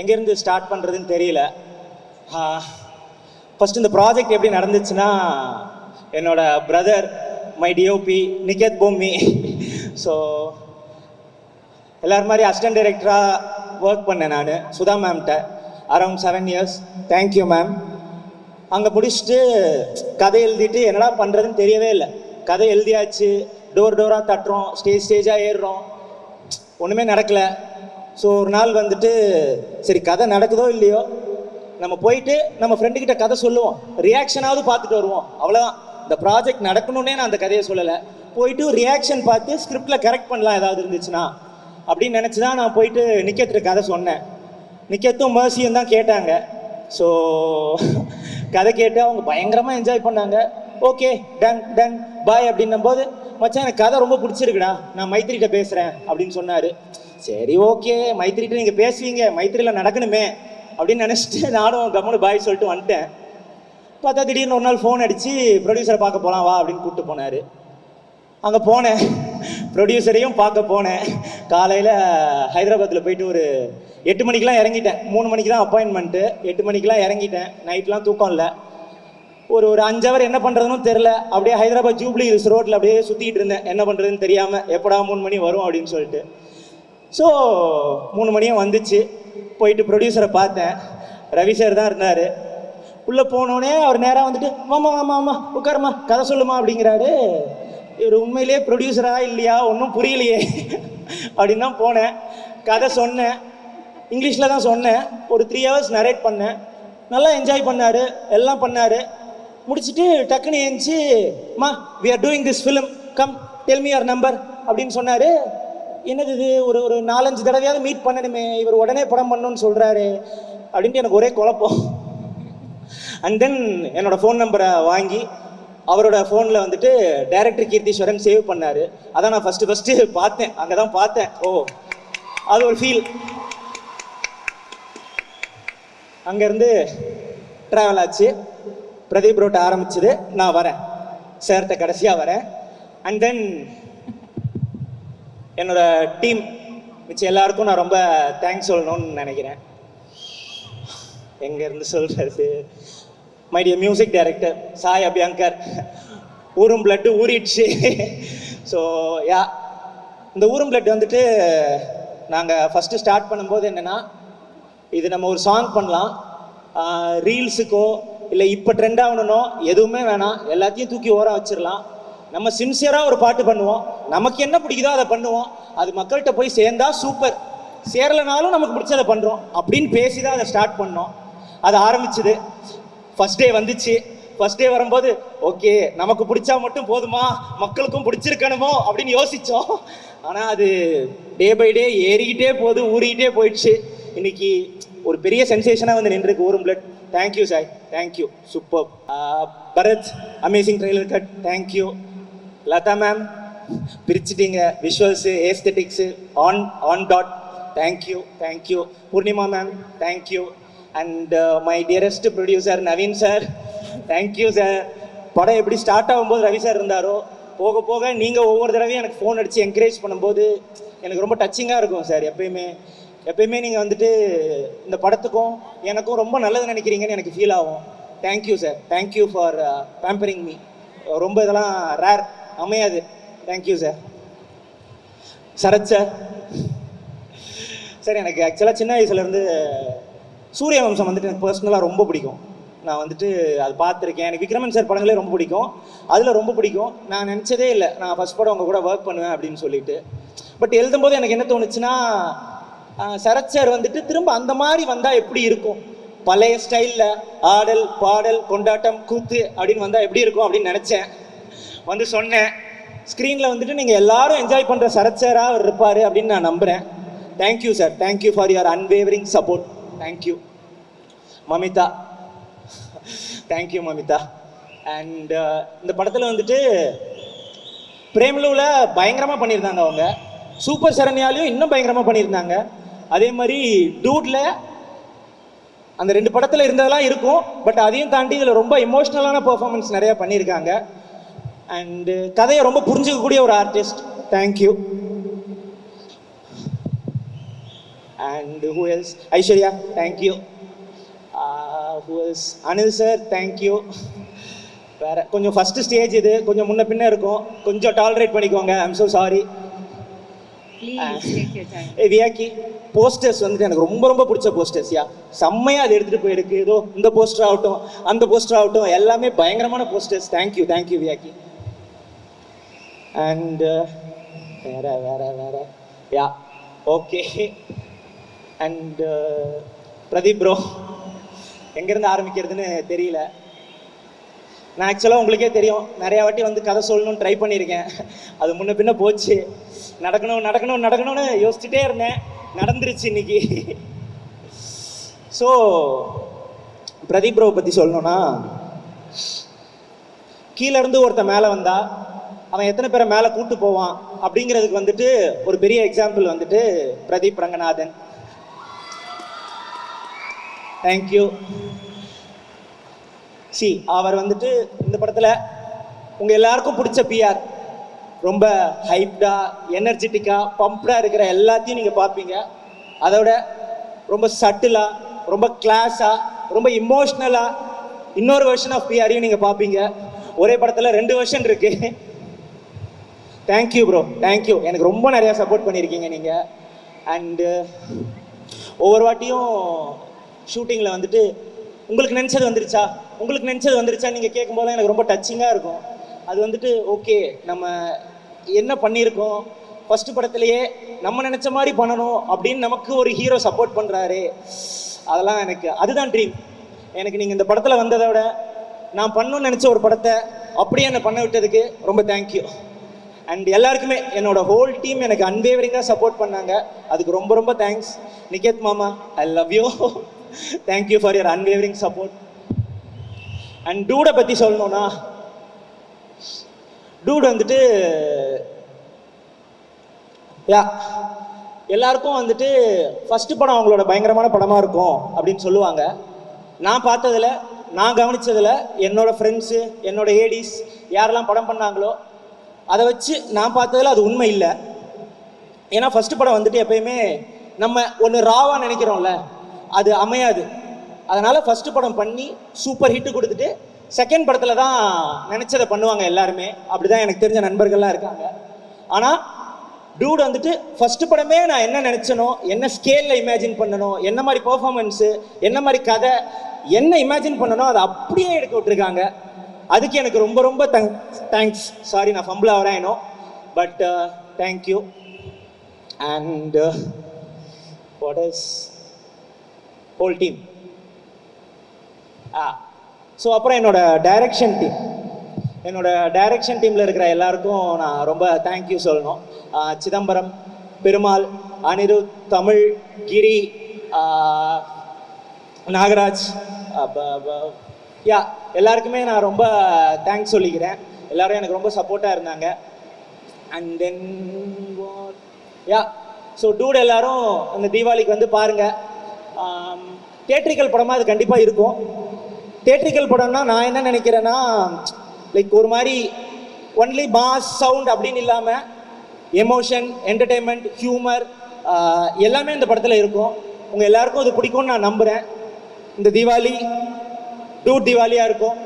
எங்கேருந்து ஸ்டார்ட் பண்ணுறதுன்னு தெரியல. ஃபஸ்ட் இந்த ப்ராஜெக்ட் எப்படி நடந்துச்சுன்னா என்னோட பிரதர் மை டிஓபி நிகேத் பூமி ஸோ எல்லாரும் மாதிரி அசிஸ்டன்ட் டைரக்டராக ஒர்க் பண்ணேன் நான் சுதா மேம்கிட்ட around seven years thank you ma'am அங்கே முடிச்சுட்டு கதை எழுதிட்டு என்னடா பண்ணுறதுன்னு தெரியவே இல்லை. கதை எழுதியாச்சு டோர் டோராக தட்டுறோம் ஸ்டேஜ் ஸ்டேஜாக ஏறுறோம். ஒன்றுமே நடக்கலை. ஸோ ஒரு நாள் வந்துட்டு சரி கதை நடக்குதோ இல்லையோ நம்ம போயிட்டு நம்ம ஃப்ரெண்டுக்கிட்ட கதை சொல்லுவோம். ரியாக்ஷனாவது பார்த்துட்டு வருவோம். அவ்வளோதான் இந்த ப்ராஜெக்ட் நடக்கணுன்னே நான் அந்த கதையை சொல்லலை. போயிட்டு ரியாக்ஷன் பார்த்து ஸ்கிரிப்டில் கரெக்ட் பண்ணலாம் ஏதாவது இருந்துச்சுன்னா அப்படின்னு நினச்சி தான் நான் போயிட்டு நிக்கத்துட்டு கதை சொன்னேன். நிக்கத்தும் மர்சியும் தான் கேட்டாங்க. ஸோ கதை கேட்டு அவங்க பயங்கரமாக என்ஜாய் பண்ணாங்க. ஓகே டன் டன் பாய் அப்படின்னும் போது மச்சான் எனக்கு கதை ரொம்ப பிடிச்சிருக்குடா. நான் மைத்திரிகிட்ட பேசுகிறேன் அப்படின்னு சொன்னார். சரி ஓகே. மைத்திரிகிட்ட நீங்கள் பேசுவீங்க. மைத்திரியில் நடக்கணுமே. அப்படின்னு நினச்சிட்டு நானும் கம்முன்னு பாய் சொல்லிட்டு வந்துட்டேன். பார்த்தா திடீர்னு ஒரு நாள் ஃபோன் அடித்து ப்ரொடியூசரை பார்க்க போகலாம் வா அப்படின்னு கூப்பிட்டு போனார். அங்கே போனேன். ப்ரொடியூசரையும் பார்க்க போனேன். காலையில் ஹைதராபாத்தில் போயிட்டு ஒரு எட்டு மணிக்கெலாம் இறங்கிட்டேன். மூணு மணிக்கு தான் அப்பாயின்மெண்ட்டு எட்டு மணிக்கெலாம் இறங்கிட்டேன். நைட்லாம் தூக்கம் இல்லை. ஒரு ஒரு அஞ்சு ஹவர் என்ன பண்ணுறதுன்னு தெரில அப்படியே ஹைதராபாத் ஜூப்ளி ஹில்ஸ் ரோட்டில் அப்படியே சுற்றிட்டு இருந்தேன். என்ன பண்ணுறதுன்னு தெரியாமல் எப்படா மூணு மணி வரும் அப்படின்னு சொல்லிட்டு. ஸோ மூணு மணியும் வந்துச்சு. போயிட்டு ப்ரொடியூசரை பார்த்தேன். ரவி சார் தான் இருந்தார். உள்ளே போனோடனே அவர் நேராக வந்துட்டு மாமா மாமா ஆமா உட்காரம்மா கதை சொல்லுமா அப்படிங்கிறாரு. இவர் உண்மையிலேயே ப்ரொடியூசரா இல்லையா? ஒன்றும் புரியலையே. அப்படின்னு தான் போனேன். கதை சொன்னேன். இங்கிலீஷில் தான் சொன்னேன். ஒரு த்ரீ ஹவர்ஸ் நரேட் பண்ணேன். நல்லா என்ஜாய் பண்ணார். எல்லாம் பண்ணார். முடிச்சுட்டு டக்குன்னு ஏஞ்சி மா we are doing this film come tell me your number அப்படின்னு சொன்னார். என்னது இது? ஒரு ஒரு நாலஞ்சு தடவையாவது மீட் பண்ணணுமே இவர் உடனே படம் பண்ணணும்னு சொல்கிறாரு அப்படின்ட்டு எனக்கு ஒரே குழப்பம். அண்ட் தென் என்னோடய ஃபோன் நம்பரை வாங்கி அவரோட ஃபோனில் வந்துட்டு டைரக்டர் கீர்த்தீஸ்வரன் சேவ் பண்ணார். அதான் நான் ஃபஸ்ட்டு ஃபஸ்ட்டு பார்த்தேன். அங்கே தான் பார்த்தேன். ஓ அது ஒரு ஃபீல் அங்கேருந்து ட்ராவல் ஆச்சு. பிரதீப் ரோட்டை ஆரம்பிச்சது. நான் வரேன். சேர்த்த கடைசியாக வரேன். அண்ட் தென் என்னோட டீம் மிச்சம் எல்லாருக்கும் நான் ரொம்ப தேங்க்ஸ் சொல்லணும்னு நினைக்கிறேன். எங்கேருந்து சொல்கிறது my dear music director Sai Abhyankar ஊரும் பிளட்டு ஊறிடுச்சு. ஸோ யா இந்த ஊரும் பிளட் வந்துட்டு நாங்கள் ஃபஸ்ட்டு ஸ்டார்ட் பண்ணும்போது என்னென்னா இது நம்ம ஒரு சாங் பண்ணலாம். ரீல்ஸுக்கோ இல்லை இப்போ ட்ரெண்ட் எதுவுமே வேணாம். எல்லாத்தையும் தூக்கி ஓரம் வச்சிடலாம் நம்ம சின்சியராக ஒரு பாட்டு பண்ணுவோம். நமக்கு என்ன பிடிக்குதோ அதை பண்ணுவோம். அது மக்கள்கிட்ட போய் சேர்ந்தா சூப்பர் சேரலைனாலும் நமக்கு பிடிச்சதை பண்ணுறோம் அப்படின்னு பேசி தான் அதை ஸ்டார்ட் பண்ணோம். அது ஆரம்பிச்சுது. ஃபர்ஸ்ட் டே வந்துச்சு. ஃபஸ்ட் டே வரும்போது ஓகே நமக்கு பிடிச்சா மட்டும் போதுமா? மக்களுக்கும் பிடிச்சிருக்கணுமோ? அப்படின்னு யோசித்தோம் ஆனால் அது டே பை டே ஏறிக்கிட்டே போகுது ஊறிக்கிட்டே போயிடுச்சு. இன்னைக்கு ஒரு பெரிய சென்சேஷனாக வந்து நின்றுருக்கு ஊரும் blood thank you Sai thank you super Bharath amazing trailer cut thank you Latha ma'am பிரிச்சிட்டீங்க. Visuals aesthetics on on dot thank you thank you Poornima ma'am thank you and my dearest producer Naveen sir thank you sir படம் எப்படி start ஆகும்போது Ravi sir இருந்தாரோ போக போக நீங்கள் ஒவ்வொரு தடவையும் எனக்கு ஃபோன் அடித்து என்கரேஜ் பண்ணும்போது எனக்கு ரொம்ப டச்சிங்காக இருக்கும் சார் எப்பயுமே. எப்பயுமே நீங்கள் வந்துட்டு இந்த படத்துக்கும் எனக்கும் ரொம்ப நல்லது நினைக்கிறீங்கன்னு எனக்கு ஃபீல் ஆகும். Thank you sir thank you for pampering me ரொம்ப இதெல்லாம் ரேர் அமையாது. Thank you sir Sarath sir sir எனக்கு ஆக்சுவலாக சின்ன வயசுலேருந்து சூரிய வம்சம் வந்துட்டு எனக்கு பர்சனலாக ரொம்ப பிடிக்கும். நான் வந்துட்டு அது பார்த்துருக்கேன். எனக்கு விக்ரமன் சார் படங்களே ரொம்ப பிடிக்கும். அதில் ரொம்ப பிடிக்கும். நான் நினச்சதே இல்லை. நான் ஃபஸ்ட் படம் உங்கள் கூட ஒர்க் பண்ணுவேன் அப்படின்னு சொல்லிட்டு. பட் எழுதும்போது எனக்கு என்ன தோணுச்சுன்னா சரத் சார் வந்துட்டு திரும்ப அந்த மாதிரி வந்தால் எப்படி இருக்கும்? பழைய ஸ்டைலில் ஆடல் பாடல் கொண்டாட்டம் கூத்து அப்படின்னு வந்தால் எப்படி இருக்கும் அப்படின்னு நினச்சேன். வந்து சொன்னேன். ஸ்க்ரீனில் வந்துட்டு நீங்கள் எல்லாரும் என்ஜாய் பண்ணுற சரத் சாராக அவர் இருப்பார் அப்படின்னு நான் நம்புகிறேன் thank you sir thank you for your unwavering support thank you Mamitha thank you Mamitha and இந்த படத்தில் வந்துட்டு பிரேமலுவில் பயங்கரமாக பண்ணியிருந்தாங்க அவங்க. சூப்பர் சரண்யாலையும் இன்னும் பயங்கரமாக பண்ணியிருந்தாங்க. அதே மாதிரி டூட்டில் அந்த ரெண்டு படத்தில் இருந்ததெல்லாம் இருக்கும். பட் அதையும் தாண்டி இதில் ரொம்ப எமோஷ்னலான பர்ஃபார்மன்ஸ் நிறையா பண்ணியிருக்காங்க. அண்டு கதையை ரொம்ப புரிஞ்சுக்கக்கூடிய ஒரு artist thank you and who else Aishwarya thank you who else Anil sir thank you வேற கொஞ்சம் ஃபர்ஸ்ட் ஸ்டேஜ் இது கொஞ்சம் முன்ன பின்ன இருக்கும். கொஞ்சம் டாலரேட் பண்ணிக்கோங்க. I'm so sorry Vyaki posters வந்துட்டு எனக்கு ரொம்ப ரொம்ப பிடிச்ச போஸ்டர்ஸ் யா. செம்மையா அது எடுத்துட்டு போயிருக்கு. ஏதோ இந்த போஸ்டர் ஆகட்டும் அந்த போஸ்டர் ஆகட்டும் எல்லாமே பயங்கரமான posters thank you thank you Vyaki. And uh, வேற வேற வேற. Yeah okay and Pradeep bro எங்கேருந்து ஆரம்பிக்கிறதுன்னு தெரியல. நான் ஆக்சுவலாக உங்களுக்கே தெரியும். நிறையா வாட்டி வந்து கதை சொல்லணும்னு ட்ரை பண்ணியிருக்கேன். அது முன்ன பின்ன போச்சு. நடக்கணும் நடக்கணும் நடக்கணும்னு யோசிச்சுட்டே இருந்தேன். நடந்துருச்சு இன்னைக்கு. ஸோ பிரதீப் ப்ரோவை பற்றி சொல்லணும்னா கீழேருந்து ஒருத்தன் மேலே வந்தால் அவன் எத்தனை பேரை மேலே கூட்டு போவான் அப்படிங்கிறதுக்கு வந்துட்டு ஒரு பெரிய எக்ஸாம்பிள் வந்துட்டு பிரதீப் ரங்கநாதன். தேங்க்யூ சி அவர் வந்துட்டு இந்த படத்தில் உங்கள் எல்லாருக்கும் பிடிச்ச பிஆர் ரொம்ப ஹைப்டா எனர்ஜெட்டிக்காக பம்ப்டாக இருக்கிற எல்லாத்தையும் நீங்கள் பார்ப்பீங்க. அதோட ரொம்ப சட்டிலாக ரொம்ப கிளாஸாக ரொம்ப இமோஷ்னலாக இன்னொரு வெர்ஷன் ஆஃப் பிஆரையும் நீங்கள் பார்ப்பீங்க. ஒரே படத்தில் ரெண்டு வெர்ஷன் இருக்குது தேங்க்யூ ப்ரோ தேங்க்யூ எனக்கு ரொம்ப நிறையா சப்போர்ட் பண்ணியிருக்கீங்க நீங்கள் அண்டு ஒவ்வொரு வாட்டியும் ஷூட்டிங்கில் வந்துட்டு உங்களுக்கு நினச்சது வந்துருச்சா? உங்களுக்கு நினச்சது வந்துருச்சா? நீங்கள் கேட்கும்போது எனக்கு ரொம்ப டச்சிங்காக இருக்கும். அது வந்துட்டு ஓகே நம்ம என்ன பண்ணியிருக்கோம்? ஃபஸ்ட்டு படத்துலையே நம்ம நினச்ச மாதிரி பண்ணணும் அப்படின்னு நமக்கு ஒரு ஹீரோ சப்போர்ட் பண்ணுறாரு அதெல்லாம் எனக்கு அதுதான் ட்ரீம் எனக்கு நீங்கள் இந்த படத்தில் வந்ததை விட நான் பண்ணணும்னு நினச்ச ஒரு படத்தை அப்படியே என்னை பண்ண விட்டதுக்கு ரொம்ப தேங்க்யூ அண்ட் எல்லாருக்குமே என்னோட ஹோல் டீம் எனக்கு அன்வேவரிங்காக சப்போர்ட் பண்ணாங்க. அதுக்கு ரொம்ப ரொம்ப தேங்க்ஸ் நிகேத் மாமா I love you thank you for your unwavering support and டூடை பற்றி சொல்லணும்னா டூட் வந்துட்டு யா எல்லாருக்கும் வந்துட்டு ஃபஸ்ட்டு படம் அவங்களோட பயங்கரமான படமாக இருக்கும் அப்படின்னு சொல்லுவாங்க. நான் பார்த்ததில் நான் கவனித்ததில் என்னோட ஃப்ரெண்ட்ஸு என்னோட ஏடிஸ் யாரெல்லாம் படம் பண்ணாங்களோ அதை வச்சு நான் பார்த்ததில் அது உண்மை இல்லை. ஏன்னா ஃபஸ்ட்டு படம் வந்துட்டு எப்பயுமே நம்ம ஒன்று ராவாக நினைக்கிறோம்ல அது அமையாது. அதனால் ஃபஸ்ட்டு படம் பண்ணி சூப்பர் ஹிட்டு கொடுத்துட்டு செகண்ட் படத்தில் தான் நினச்சதை பண்ணுவாங்க எல்லாருமே. அப்படிதான் எனக்கு தெரிஞ்ச நண்பர்கள்லாம் இருக்காங்க. ஆனால் டூட் வந்துட்டு ஃபஸ்ட்டு படமே நான் என்ன நினச்சனோ என்ன ஸ்கேலில் இமேஜின் பண்ணணும் என்ன மாதிரி பெர்ஃபார்மன்ஸு என்ன மாதிரி கதை என்ன இமேஜின் பண்ணனோ அதை அப்படியே எடுக்க விட்டுருக்காங்க. அதுக்கு எனக்கு ரொம்ப ரொம்ப தேங்க்ஸ் சாரி நான் ஃபம்பிள் ஆகிறேன் இன்னும் but thank you and what is whole team ah so அப்புறம் என்னோட டைரக்ஷன் டீம் என்னோட டைரக்ஷன் டீமில் இருக்கிற எல்லாருக்கும் நான் ரொம்ப தேங்க்யூ சொல்லணும். சிதம்பரம் பெருமாள் அனிருத் தமிழ் கிரி நாகராஜ் யா எல்லாருக்குமே நான் ரொம்ப தேங்க்ஸ் சொல்லிக்கிறேன். எல்லாரும் எனக்கு ரொம்ப சப்போர்ட்டாக இருந்தாங்க. And then yeah so dude எல்லாரும் அந்த தீபாவளிக்கு வந்து பாருங்கள் தேட்ரிக்கல் um, படமாக அது கண்டிப்பாக இருக்கும். தேட்ரிக்கல் படம்னா நான் என்ன நினைக்கிறேன்னா லைக் ஒரு மாதிரி ஒன்லி மாஸ் சவுண்ட் அப்படின்னு இல்லாமல் எமோஷன் என்டர்டெயின்மெண்ட் ஹியூமர் எல்லாமே இந்த படத்தில் இருக்கும். உங்கள் எல்லாருக்கும் அது பிடிக்கும்னு நான் நம்புகிறேன் இந்த தீபாவளி டூர் திவாலியாக இருக்கும்.